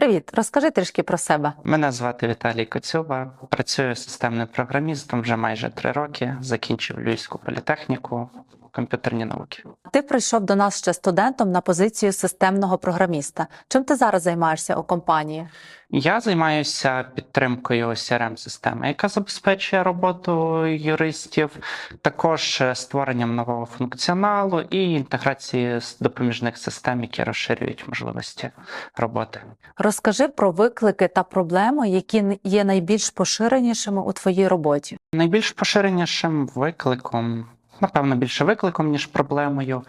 Привіт, розкажи трішки про себе. Мене звати Віталій Коцюба. Працюю системним програмістом вже майже три роки. Закінчив Львівську політехніку, комп'ютерні науки. Ти прийшов до нас ще студентом на позицію системного програміста. Чим ти зараз займаєшся у компанії? Я займаюся підтримкою crm системи яка забезпечує роботу юристів, також е, створенням нового функціоналу і інтеграції з допоміжних систем, які розширюють можливості роботи. Розкажи про виклики та проблеми, які є найбільш поширенішими у твоїй роботі. Найбільш поширенішим викликом, напевно, більше викликом, ніж проблемою,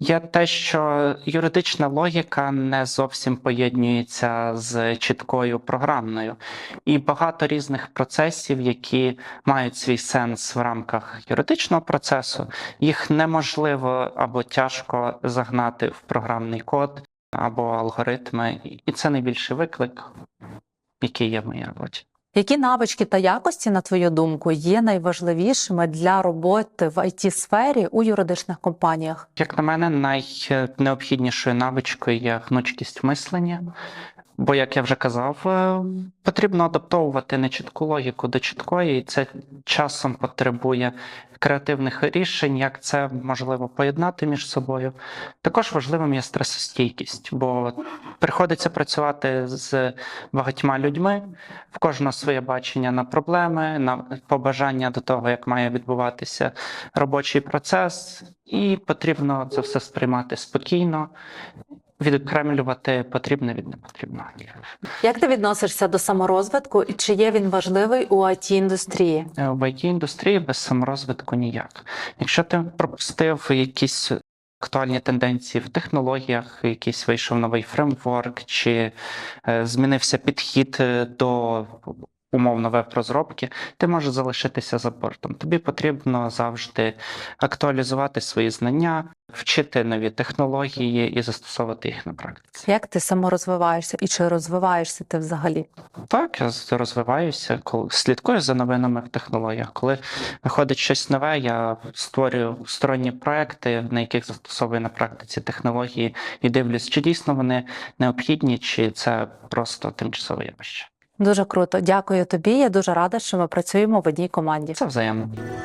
є те, що юридична логіка не зовсім поєднується з чіткою програмною. І багато різних процесів, які мають свій сенс в рамках юридичного процесу, їх неможливо або тяжко загнати в програмний код або алгоритми. І це найбільший виклик, який є в моїй роботі. Які навички та якості, на твою думку, є найважливішими для роботи в it сфері у юридичних компаніях? Як на мене, найнеобхіднішою навичкою є гнучкість мислення. Бо, як я вже казав, е, потрібно адаптовувати нечітку логіку до чіткої, і це часом потребує креативних рішень, як це можливо поєднати між собою. Також важливим є стресостійкість, бо приходиться працювати з багатьма людьми, в кожного своє бачення на проблеми, на побажання до того, як має відбуватися робочий процес, і потрібно це все сприймати спокійно, відокремлювати потрібне від непотрібного. Як ти відносишся до саморозвитку і чи є він важливий у it індустрії? Е, В it індустрії без саморозвитку ніяк. Якщо ти пропустив якісь актуальні тенденції в технологіях, якийсь вийшов новий фреймворк, чи е, змінився підхід е, до умовно веб-розробки, ти можеш залишитися за бортом. Тобі потрібно завжди актуалізувати свої знання, вчити нові технології і застосовувати їх на практиці. Як ти саморозвиваєшся і чи розвиваєшся ти взагалі? Так, я розвиваюся, коли слідкую за новинами в технологіях. Коли виходить щось нове, я створюю сторонні проекти, на яких застосовую на практиці технології, і дивлюсь, чи дійсно вони необхідні, чи це просто тимчасове явище. Дуже круто. Дякую тобі. Я дуже рада, що ми працюємо в одній команді. Це взаємно.